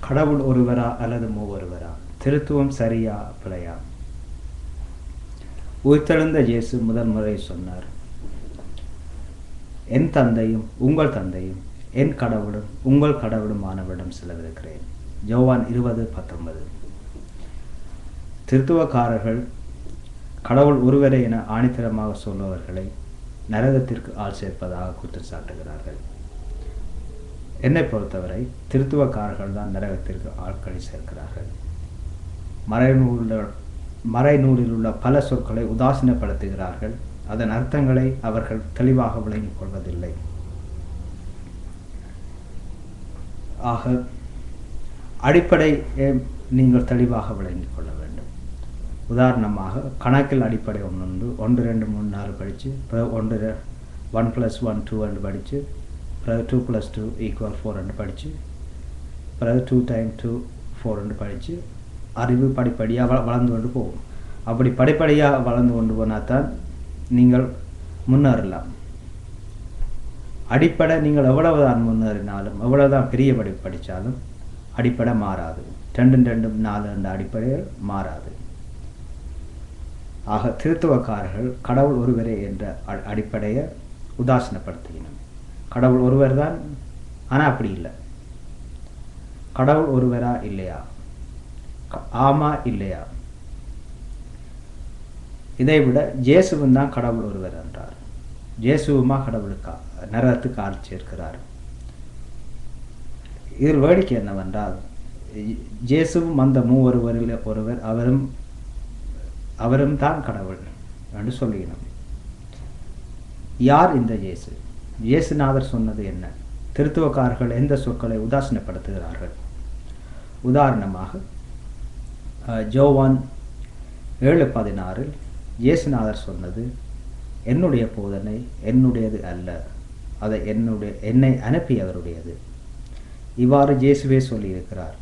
கடவுள் ஒருவரா அல்லது மூவொருவரா? திருத்துவம் சரியா பிழையா? உயிர்த்தெழுந்த இயேசு முதல் முறை சொன்னார் என் தந்தையும் உங்கள் தந்தையும் என் கடவுளும் உங்கள் கடவுளுமானவரிடம் செலவிருக்கிறேன். ஜோவான் இருபது பத்தொன்பது. திருத்துவக்காரர்கள் கடவுள் ஒருவரே என ஆணித்தரமாக சொல்பவர்களை நரகத்திற்கு ஆள் சேர்ப்பதாக குற்றம் சாட்டுகிறார்கள். என்னை பொறுத்தவரை திருத்துவக்காரர்கள் தான் நரகத்திற்கு ஆட்களை சேர்க்கிறார்கள். மறைநூலில் மறைநூலில் உள்ள பல சொற்களை உதாசீனப்படுத்துகிறார்கள். அதன் அர்த்தங்களை அவர்கள் தெளிவாக விளங்கிக் கொள்வதில்லை. ஆக அடிப்படை நீங்கள் தெளிவாக விளங்கிக் கொள்ள வேண்டும். உதாரணமாக கணக்கில் அடிப்படை ஒன்று ஒன்று ஒன்று ரெண்டு மூணு நாலு படித்து ஒன்று ஒன் ப்ளஸ் ஒன் டூ ரெண்டு படித்து பிறகு two plus two equal four hundred படித்து பிறகு two time two four hundred படித்து அறிவு படிப்படியாக வள வளர்ந்து கொண்டு போகும். அப்படி படிப்படியாக வளர்ந்து கொண்டு போனால் தான் நீங்கள் முன்னேறலாம். அடிப்படை நீங்கள் எவ்வளவு தான் முன்னேறினாலும் எவ்வளவு தான் பெரிய படி படித்தாலும் அடிப்படை மாறாது. ரெண்டும் ரெண்டும் நாலு ரெண்டு அடிப்படைகள் மாறாது. ஆக திருத்துவக்காரர்கள் கடவுள் ஒருவரே என்ற அடிப்படையை உதாசீனப்படுத்துகின்றனர் கடவுள் ஒருவர் தான்? ஆனால் அப்படி இல்லை. கடவுள் ஒருவரா இல்லையா? ஆமா இல்லையா? இதை விட ஜேசுவும் தான் கடவுள் ஒருவர் என்றார். ஜேசுவுமா கடவுளுக்கா? நரகத்துக்கு ஆள் இதில் வேடிக்கை என்னவென்றால் ஜேசுவும் அந்த மூவருவரில் ஒருவர் அவரும் அவரும் தான் கடவுள் என்று சொல்லினோம் யார் இந்த ஜேசு? இயேசுநாதர் சொன்னது என்ன? திருத்துவக்காரர்கள் எந்த சொற்களை உதாசீனப்படுத்துகிறார்கள்? உதாரணமாக ஜோவான் ஏழு பதினாறில் இயேசுநாதர் சொன்னது என்னுடைய போதனை என்னுடையது அல்ல அதை என்னுடைய என்னை அனுப்பியவருடையது. இவ்வாறு இயேசுவே சொல்லியிருக்கிறார்.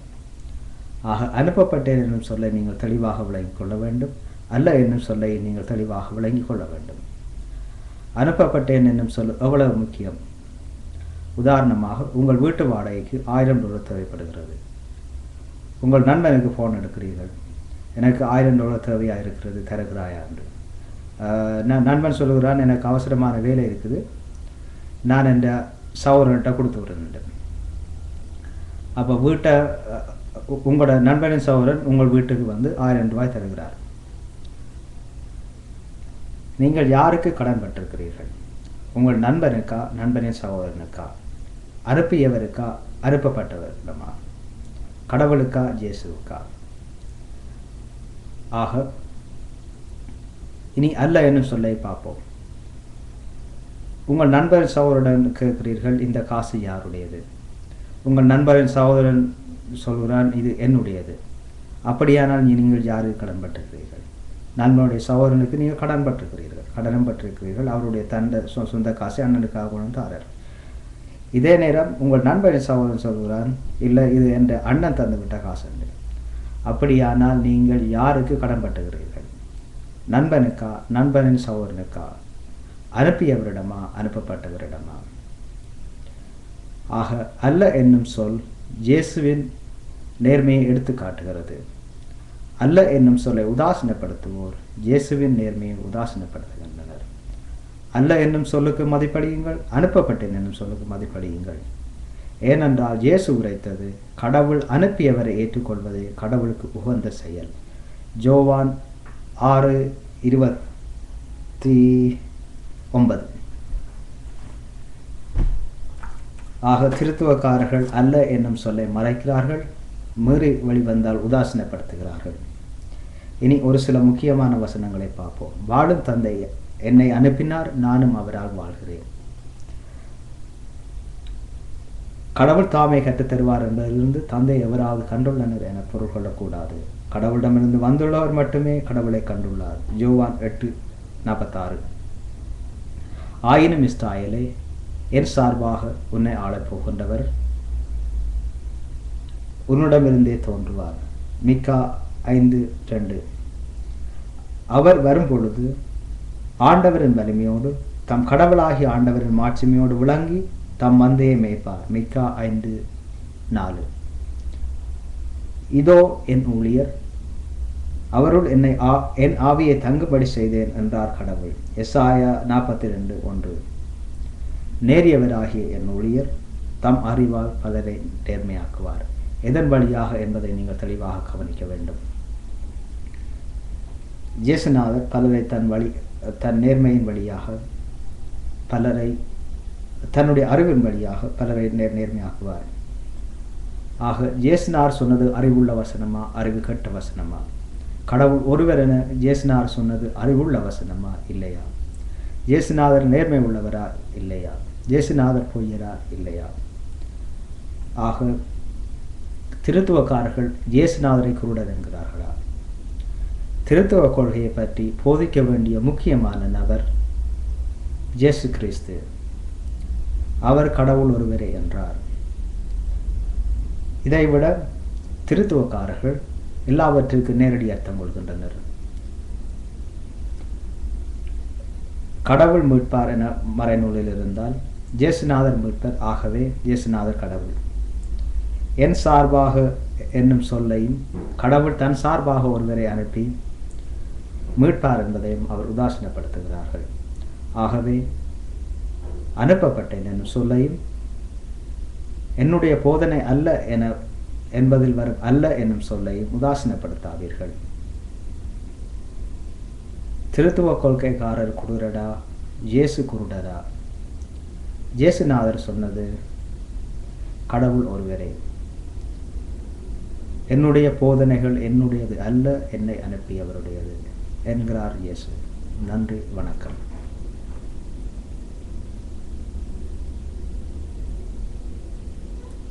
ஆக அனுப்பப்பட்டேன் என்னும் சொல்லை நீங்கள் தெளிவாக விளங்கிக் கொள்ள வேண்டும் அல்ல என்னும் சொல்லை நீங்கள் தெளிவாக விளங்கிக் கொள்ள வேண்டும். அனுப்பப்பட்டேன் என்னும் சொல் எவ்வளவு முக்கியம்? உதாரணமாக உங்கள் வீட்டு வாடகைக்கு ஆயிரம் டாலர் தேவைப்படுகிறது. உங்கள் நண்பனுக்கு ஃபோன் எடுக்கிறீர்கள். எனக்கு ஆயிரம் டாலர் தேவையாக இருக்கிறது தருகிறாயா என்று. நான் நண்பன் சொல்லுகிறான் எனக்கு அவசரமான வேலை இருக்குது. நான் என் சௌரன்கிட்ட கொடுத்து விடுறேன் அப்போ வீட்டை உங்களோட நண்பனின் சௌரன் உங்கள் வீட்டுக்கு வந்து ஆயிரம் ரூபாய் தருகிறார். நீங்கள் யாருக்கு கடன் பட்டிருக்கிறீர்கள் உங்கள் நண்பனுக்கா நண்பனின் சகோதரனுக்கா? அறுப்பியவருக்கா அனுப்பப்பட்டவரிடமா கடவுளுக்கா ஜேசுவுக்கா ஆக இனி அல்ல என்னும் சொல்லை பார்ப்போம். உங்கள் நண்பரின் சகோதரன் கேட்கிறீர்கள் இந்த காசு யாருடையது? உங்கள் நண்பரின் சகோதரன் சொல்கிறான் இது என்னுடையது. அப்படியானால் நீங்கள் யாருக்கு கடன்பட்டிருக்கிறீர்கள் நண்பனுடைய சகோதரனுக்கு நீங்கள் கடன் பட்டிருக்கிறீர்கள் கடனும் பட்டிருக்கிறீர்கள் அவருடைய தண்டை சொந்த காசை அண்ணனுக்காக கொண்டு தாரர் இதே நேரம் உங்கள் நண்பரின் சகோதரன் சொல்கிறான் இல்லை இது என்ற அண்ணன் தந்து விட்ட காசு என்று அப்படியானால் நீங்கள் யாருக்கு கடன் பட்டுகிறீர்கள் நண்பனுக்கா நண்பனின் சகோதரனுக்கா? அனுப்பியவரிடமா அனுப்பப்பட்டவரிடமா? ஆக அல்ல என்னும் சொல் இயேசுவின் நேர்மையை எடுத்து காட்டுகிறது. அல்ல என்னும் சொல்லை உதாசீனப்படுத்துவோர். இயேசுவின் நேர்மையை உதாசீனப்படுத்துகின்றனர். அல்ல என்னும் சொல்லுக்கு மதிப்படியுங்கள் அனுப்பப்பட்டேன் என்னும் சொல்லுக்கு மதிப்படியுங்கள். ஏனென்றால் இயேசு உரைத்தது கடவுள் அனுப்பியவரை ஏற்றுக்கொள்வது கடவுளுக்கு உகந்த செயல். ஜோவான் ஆறு இருபத்தி ஒன்பது. ஆக திருத்துவக்காரர்கள் அல்ல என்னும் சொல்லை மறைக்கிறார்கள். மீறி வெளிவந்தால் உதாசீனப்படுத்துகிறார்கள். இனி ஒரு சில முக்கியமான வசனங்களை பார்ப்போம். வாழும் தந்தை என்னை அனுப்பினார் நானும் அவரால் வாழ்கிறேன். கடவுள் தாமே கற்றுத் தருவார் என்பதிலிருந்து தந்தை எவராவது கண்டுள்ளனர் என பொருள் கொள்ளக்கூடாது. கடவுளிடமிருந்து வந்துள்ளவர் மட்டுமே கடவுளை கண்டுள்ளார். ஜோவான் எட்டு நாற்பத்தாறு. ஆயினும் இஸ்ராயலே என் சார்பாக உன்னை ஆளப் போகின்றவர். உன்னிடமிருந்தே தோன்றுவார். மிக்கா ஐந்து ரெண்டு அவர் வரும்பொழுது ஆண்டவரின் வலிமையோடு தம் கடவுளாகிய ஆண்டவரின் மாட்சிமையோடு விளங்கி தம் மந்தையை மேய்ப்பார். மிக்கா ஐந்து நாலு. இதோ என் ஊழியர் அவருள் என்னை ஆ என் ஆவியை தங்குபடி செய்தேன் என்றார் கடவுள். எஸ்ஆயா நாற்பத்தி ரெண்டு ஒன்று. நேரியவராகிய என் ஊழியர் தம் அறிவால் பலரை நேர்மையாக்குவார். எதன் வழியாக என்பதை நீங்கள் தெளிவாக கவனிக்க வேண்டும். இயேசுநாதர் பலரை தன் வழி தன் நேர்மையின் வழியாக பலரை தன்னுடைய அறிவின் வழியாக பலரை நேர் நேர்மையாக்குவார். ஆக ஜேசுனார் சொன்னது அறிவுள்ள வசனமா? அறிவு கட்ட வசனமா? கடவுள் ஒருவர் என ஜேசுனார் சொன்னது அறிவுள்ள வசனமா? இல்லையா? ஜேசுநாதர் நேர்மை உள்ளவரா? இல்லையா? ஜேசுநாதர் பொய்யரா? இல்லையா? ஆக திருத்துவக்காரர்கள் ஜேசுநாதரை குருடர் என்கிறார்களா? திருத்துவ கொள்கையை பற்றி போதிக்க வேண்டிய முக்கியமான நபர் இயேசு கிறிஸ்து. அவர் கடவுள் ஒருவரே என்றார். இதைவிட திருத்துவக்காரர்கள் எல்லாவற்றிற்கு நேரடி அர்த்தம் கொள்கின்றனர். கடவுள் மீட்பார் என மறைநூலில் இருந்தால் ஜேசுநாதர் மீட்பர் ஆகவே ஜேசுநாதர் கடவுள். என் சார்பாக என்னும் சொல்லையும் கடவுள் தன் சார்பாக ஒருவரை அனுப்பி மீட்பார் என்பதையும் அவர் உதாசீனப்படுத்துகிறார்கள். ஆகவே அனுப்பப்பட்டேன் என்னும் சொல்லையும் என்னுடைய போதனை அல்ல என என்பதில் வரும் அல்ல என்னும் சொல்லையும் உதாசீனப்படுத்தாதீர்கள். திருத்துவ கொள்கைக்காரர் குருடடா இயேசு குருடரா? இயேசுநாதர் சொன்னது கடவுள் ஒருவரே என்னுடைய போதனைகள் என்னுடையது அல்ல என்னை அனுப்பியவருடையது என்கிறார் இயேசு. நன்றி வணக்கம்.